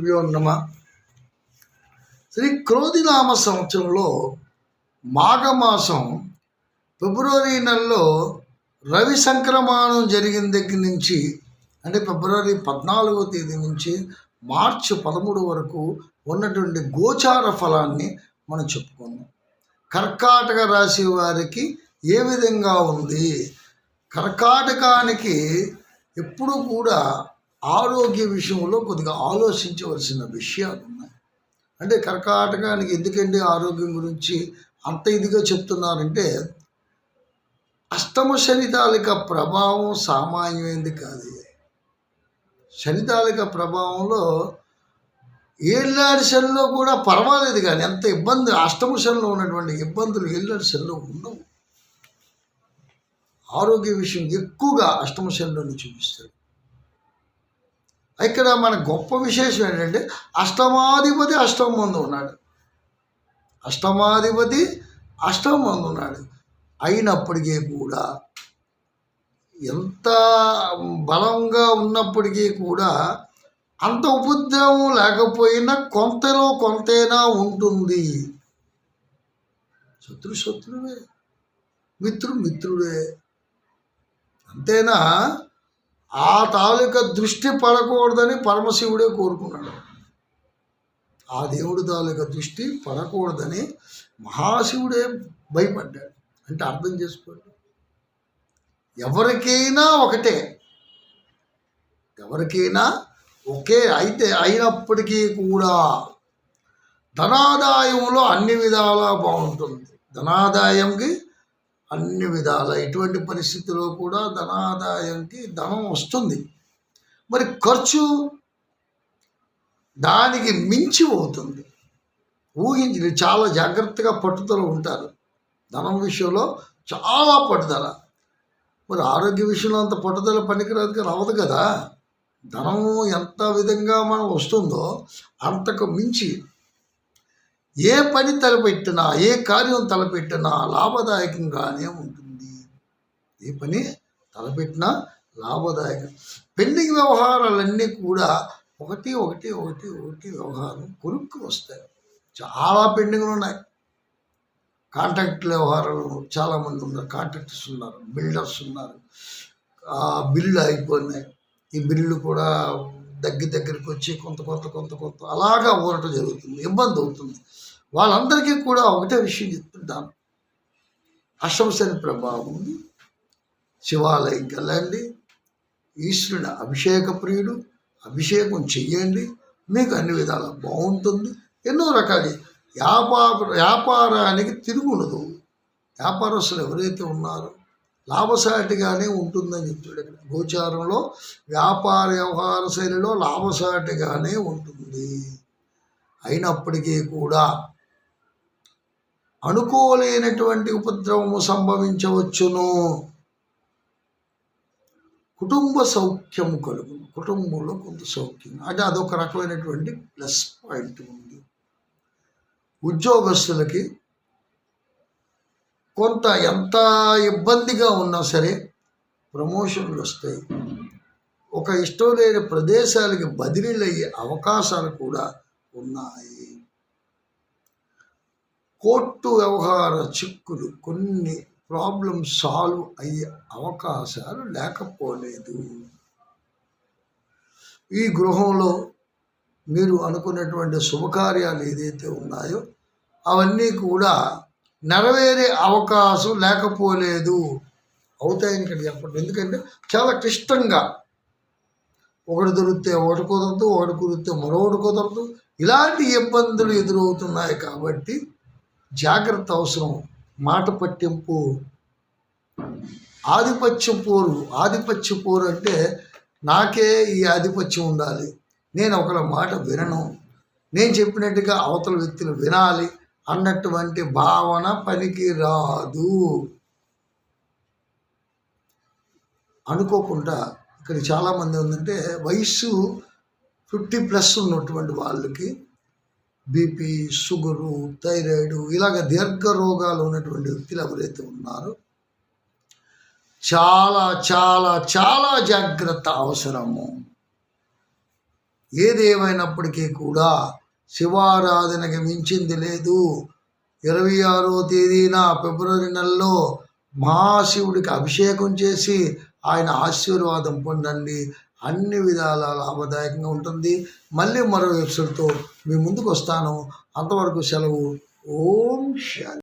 గురుభ్యో నమ. శ్రీ క్రోధినామ సంవత్సరంలో మాఘమాసం ఫిబ్రవరి నెలలో రవి సంక్రమణం జరిగిన దగ్గర నుంచి అంటే ఫిబ్రవరి పద్నాలుగో తేదీ నుంచి మార్చి పదమూడు వరకు ఉన్నటువంటి గోచార ఫలాన్ని మనం చెప్పుకుందాం. కర్కాటక రాశి వారికి ఏ విధంగా ఉంది? కర్కాటకానికి ఎప్పుడు కూడా ఆరోగ్య విషయంలో కొద్దిగా ఆలోచించవలసిన విషయాలు ఉన్నాయి అంటే కర్కాటకానికి ఎందుకంటే ఆరోగ్యం గురించి అంత ఇదిగా చెప్తున్నారంటే అష్టమ శనితాలిక ప్రభావం సామాన్యమైనది కాదు. శనితాలిక ప్రభావంలో ఏళ్ళాడి శనిలో కూడా పర్వాలేదు కానీ ఎంత ఇబ్బంది అష్టమ శనిలో ఉన్నటువంటి ఇబ్బందులు ఏళ్ళాడి శనిలో ఉండవు. ఆరోగ్య విషయం ఎక్కువగా అష్టమ శనిలోనే చూపిస్తారు. ఇక్కడ మన గొప్ప విశేషం ఏంటంటే అష్టమాధిపతి అష్టం మందు ఉన్నాడు. అష్టమాధిపతి అష్టం మందు ఉన్నాడు. అయినప్పటికీ కూడా ఎంత బలంగా ఉన్నప్పటికీ కూడా అంత ఉపద్రవం లేకపోయినా కొంతలో కొంతైనా ఉంటుంది. శత్రు శత్రువే మిత్రుడు మిత్రుడే. అంతేనా? ఆ తాలూకా దృష్టి పడకూడదని పరమశివుడే కోరుకున్నాడు. ఆ దేవుడి తాలూకా దృష్టి పడకూడదని మహాశివుడే భయపడ్డాడు. అంటే అర్థం చేసుకోండి. ఎవరికైనా ఒకటే. ఎవరికైనా ఒకే అయితే అయినప్పటికీ కూడా ధనాదాయంలో అన్ని విధాలా బాగుంటుంది. ధనాదాయంకి అన్ని విధాల ఎటువంటి పరిస్థితిలో కూడా ధనాదాయానికి ధనం వస్తుంది. మరి ఖర్చు దానికి మించి అవుతుంది ఊహించి చాలా జాగ్రత్తగా పట్టుదల ఉంటారు. ధనం విషయంలో చాలా పట్టుదల. మరి ఆరోగ్య విషయంలో అంత పట్టుదల పనికిరాదు రావదు కదా. ధనము ఎంత విధంగా మనం వస్తుందో అంతకు మించి ఏ పని తలపెట్టినా ఏ కార్యం తలపెట్టినా లాభదాయకంగానే ఉంటుంది. ఏ పని తలపెట్టినా లాభదాయకం. పెండింగ్ వ్యవహారాలన్నీ కూడా ఒకటి ఒకటి ఒకటి ఒకటి వ్యవహారం కొనుక్కు వస్తాయి. చాలా పెండింగ్లు ఉన్నాయి. కాంట్రాక్ట్ వ్యవహారాలు చాలామంది ఉన్నారు. కాంట్రాక్టర్స్ ఉన్నారు బిల్డర్స్ ఉన్నారు. బిల్లు అయిపోయినాయి. ఈ బిల్లు కూడా దగ్గర దగ్గరికి వచ్చి కొంత కొంత కొంత కొంత అలాగా ఊరటం జరుగుతుంది. ఇబ్బంది అవుతుంది. వాళ్ళందరికీ కూడా ఒకటే విషయం చెప్తుంటాను. అష్టమశని ప్రభావం ఉంది. శివాలయంకి వెళ్ళండి ఈశ్వరుని అభిషేక ప్రియుడు. అభిషేకం చెయ్యండి. మీకు అన్ని విధాలా బాగుంటుంది. ఎన్నో రకాల. వ్యాపార వ్యాపారానికి తిరుగుండదు. వ్యాపారస్తులు ఎవరైతే ఉన్నారో లాభసాటిగానే ఉంటుందని చెప్తాడు ఇక్కడ. గోచారంలో వ్యాపార వ్యవహార శైలిలో లాభసాటిగానే ఉంటుంది. అయినప్పటికీ కూడా అనుకోలేనటువంటి ఉపద్రవము సంభవించవచ్చును. కుటుంబ సౌఖ్యము కలుగును. కుటుంబంలో కొంత సౌఖ్యం. అంటే అదొక రకమైనటువంటి ప్లస్ పాయింట్ ఉంది. ఉద్యోగస్తులకి కొంత ఎంత ఇబ్బందిగా ఉన్నా సరే ప్రమోషన్లు వస్తాయి. ఒక ఇష్టం లేని ప్రదేశాలకి బదిలీలు అయ్యే అవకాశాలు కూడా ఉన్నాయి. కోర్టు వ్యవహార చిక్కులు కొన్ని ప్రాబ్లమ్స్ సాల్వ్ అయ్యే అవకాశాలు లేకపోలేదు. ఈ గృహంలో మీరు అనుకున్నటువంటి శుభకార్యాలు ఏదైతే ఉన్నాయో అవన్నీ కూడా నెరవేరే అవకాశం లేకపోలేదు. అవుతాయని ఇక్కడ చెప్పండి. ఎందుకంటే చాలా క్లిష్టంగా ఒకటి దొరికితే ఒకటి కుదరదు ఒకటి కుదిరితే మరొకటి కుదరదు. ఇలాంటి ఇబ్బందులు ఎదురవుతున్నాయి కాబట్టి జాగ్రత్త అవసరం. మాట పట్టింపు ఆధిపత్యం పోరు. ఆధిపత్య పోరు అంటే నాకే ఈ ఆధిపత్యం ఉండాలి. నేను ఒకళ్ళ మాట వినను. నేను చెప్పినట్టుగా అవతల వ్యక్తులు వినాలి. అన్నటువంటి భావన పనికి రాదు. అనుకోకుండా ఇక్కడ చాలామంది ఉందంటే వయస్సు ఫిఫ్టీ ప్లస్ ఉన్నటువంటి వాళ్ళకి బీపీ షుగరు థైరాయిడ్ ఇలాగ దీర్ఘ రోగాలు ఉన్నటువంటి వ్యక్తులు ఎవరైతే ఉన్నారో చాలా చాలా చాలా జాగ్రత్త అవసరము. ఏదేమైనప్పటికీ కూడా శివారాధనకి మించింది లేదు. ఇరవై ఆరో తేదీన ఫిబ్రవరి నెలలో మహాశివుడికి అభిషేకం చేసి ఆయన ఆశీర్వాదం పొందండి. అన్ని విధాల లాభదాయకంగా ఉంటుంది. మళ్ళీ మరో వెబ్సైట్తో మీ ముందుకు వస్తాను. అంతవరకు సెలవు. ఓం శాంతి